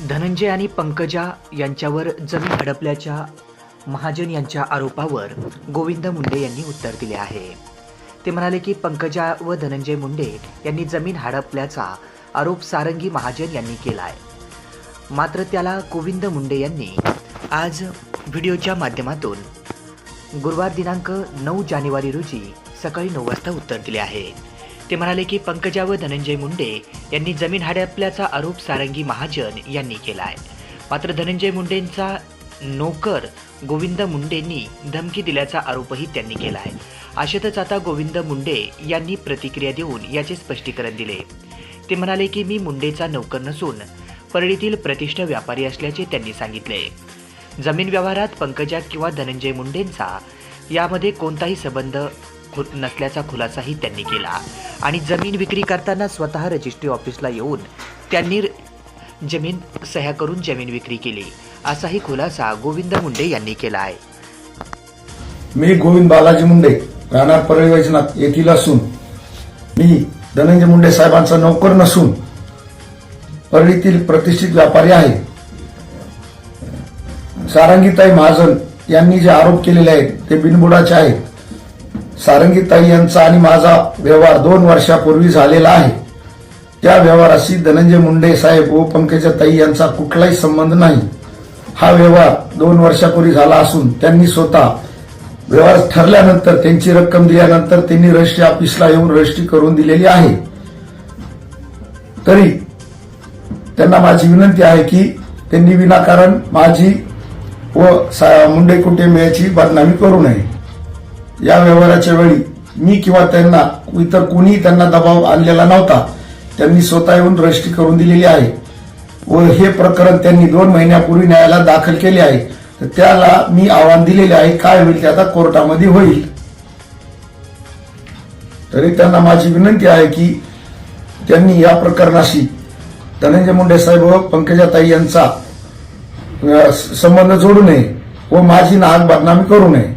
धनंजय आणि पंकजा यांच्यावर जमीन हडपल्याच्या महाजन यांच्या आरोपावर गोविंद मुंडे यांनी उत्तर दिले आहे. ते म्हणाले की पंकजा व धनंजय मुंडे यांनी जमीन हडपल्याचा आरोप सारंगी महाजन यांनी केला आहे मात्र त्याला गोविंद मुंडे यांनी आज व्हिडिओच्या माध्यमातून गुरुवार दिनांक नऊ जानेवारी रोजी सकाळी नऊ वाजता उत्तर दिले आहे. ते म्हणाले की पंकजा व धनंजय मुंडे यांनी जमीन हडपल्याचा आरोप सारंगी महाजन यांनी केला आहे मात्र धनंजय मुंडेंचा नोकर गोविंद मुंडेंनी धमकी दिल्याचा आरोपही त्यांनी केला आहे अशातच आता गोविंद मुंडे यांनी प्रतिक्रिया देऊन याचे स्पष्टीकरण दिले. ते म्हणाले की मी मुंडेचा नोकर नसून परळीतील प्रतिष्ठ व्यापारी असल्याचे त्यांनी सांगितले. जमीन व्यवहारात पंकजा किंवा धनंजय मुंडेंचा यामध्ये कोणताही संबंध नसल्याचा खुलासाही त्यांनी केला. आणि जमीन विक्री करताना स्वतः रजिस्ट्री ऑफिसला येऊन त्यांनी जमीन सह्या करून जमीन विक्री केली. असाही खुलासा गोविंद मुंडे यांनी केला आहे. मी गोविंद बालाजी मुंडे राहणार परळी वैजनाथ येथील असून. मी धनंजय मुंडे साहेबांचा नोकर नसून परळीतील प्रतिष्ठित व्यापारी आहे. सारंगीताई महाजन यांनी जे आरोप केलेले आहेत ते बिनबुडाचे आहेत. सारंगीताई यांचा आणि माझा व्यवहार दोन वर्षापूर्वी झालेला आहे. त्या व्यवहाराशी धनंजय मुंडे साहेब व पंकजा ताई यांचा कुठलाही संबंध नाही. हा व्यवहार दोन वर्षापूर्वी झाला असून त्यांनी स्वतः व्यवहार ठरल्यानंतर त्यांची रक्कम दिल्यानंतर त्यांनी रजिस्ट्री ऑफिसला येऊन रजिस्ट्री करून दिलेली आहे. तरी त्यांना माझी विनंती आहे की त्यांनी विनाकारण माझी व सा- मुंडे कुटुंबियाची बदनामी करू नये. या व्यवहाराच्या वेळी मी किंवा त्यांना इतर कोणीही त्यांना दबाव आणलेला नव्हता. त्यांनी स्वतः येऊन रजिस्ट्री करून दिलेली आहे. व हे प्रकरण त्यांनी दोन महिन्यापूर्वी न्यायालयात दाखल केले आहे. तर त्याला मी आव्हान दिलेले आहे काय होईल ते आता कोर्टामध्ये होईल. तरी त्यांना माझी विनंती आहे की त्यांनी या प्रकरणाशी धनंजय मुंडे साहेब व पंकजाताई यांचा संबंध जोडू नये व माझी नाहक बदनामी करू नये.